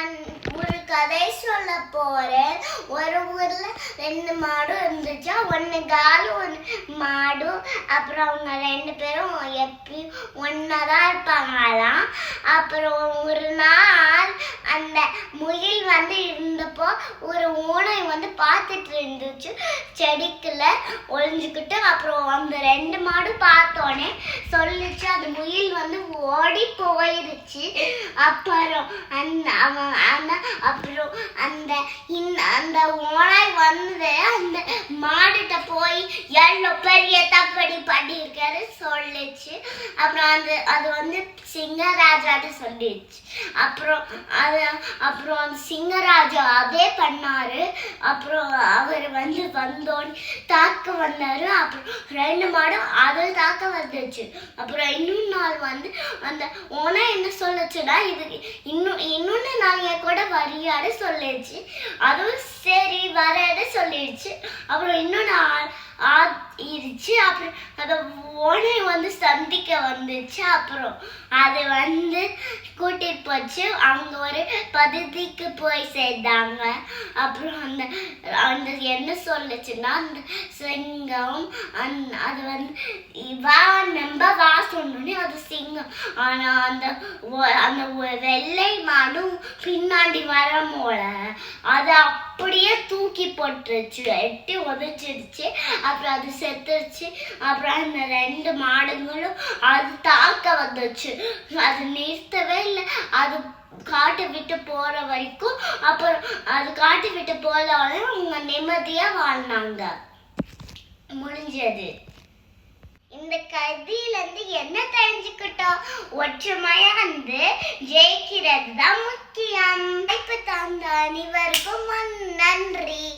நான் ஒரு கதை சொல்ல போறேன். ஒரு ஊர்ல ரெண்டு மாடும் இருந்துச்சா. ஒன்று காலு ஒன்று மாடும் அப்புறம் அவங்க ரெண்டு பேரும் எப்பயும் ஒன்றா தான் இருப்பாங்களாம். அப்புறம் ஒரு நாள் அந்த முயல் வந்து இருந்தப்போ ஒரு ஓனை வந்து பார்த்துட்டு இருந்துச்சு. செடிக்குள்ள ஒளிஞ்சுக்கிட்டு அப்புறம் அந்த ரெண்டு மாடும் பார்த்தோன்னே சொல்லுச்சு அந்த முயல் வந்து ஓடி போயிருச்சு. அப்புறம் அந்த அவன் அந்த அப்புறம் அந்த அந்த ஓனாய் வந்து அந்த மா பெரிய தப்படி பண்ணியிருக்காரு சொல்லிச்சு. அப்புறம் அந்த அது வந்து சிங்கராஜாட்டு சொல்லிடுச்சு அப்புறம் அது அப்புறம் அந்த சிங்கராஜா அதே பண்ணார். அப்புறம் அவர் வந்து வந்தோன்னு தாக்க வந்தார். அப்புறம் ரெண்டு மாடும் அதை தாக்க வந்துச்சு. அப்புறம் இன்னொரு நாள் வந்து அந்த ஓனா என்ன சொல்லுச்சுன்னா இது இன்னும் இன்னொன்று நாள் என் கூட வரியாரு சொல்லிடுச்சு அதுவும் சரி வரேன்னு சொல்லிடுச்சு அப்புறம் இன்னொன்று ஆ இருச்சு அப்புறம் அந்த ஓனை வந்து சந்திக்க வந்துச்சு. அப்புறம் அது வந்து கூட்டிட்டு போச்சு. அவங்க ஒரு பகுதிக்கு போய் சேர்ந்தாங்க. அப்புறம் அந்த அந்த என்ன சொல்லுச்சுன்னா அந்த சிங்கம் அந் அது வந்து வா நம்ப வா சொன்னோடனே அது சிங்கம். ஆனால் அந்த ஒ- அந்த வெள்ளை மாடும் பின்னாடி வர போல அதை அப்படியே தூக்கி போட்டுருச்சு. எட்டி உதச்சிருச்சு அப்புறம் அது செத்துருச்சு அப்புறம் அந்த ரெண்டு மாடுங்களும் அது தாக்க வந்துச்சு. அது நிறுத்தவே இல்லை. அது காட்டு விட்டு போற வரைக்கும் அப்புறம் அது காட்டு விட்டு போனாலும் அவங்க நிம்மதியா வாழ்ந்தாங்க. முடிஞ்சது. இந்த கதையில இருந்து என்ன தெரிஞ்சுக்கிட்டோம்? ஒற்றுமையா வந்து ஜெயிக்கிறது தான் முக்கியம். இப்ப தந்த அனைவருக்கும் நன்றி.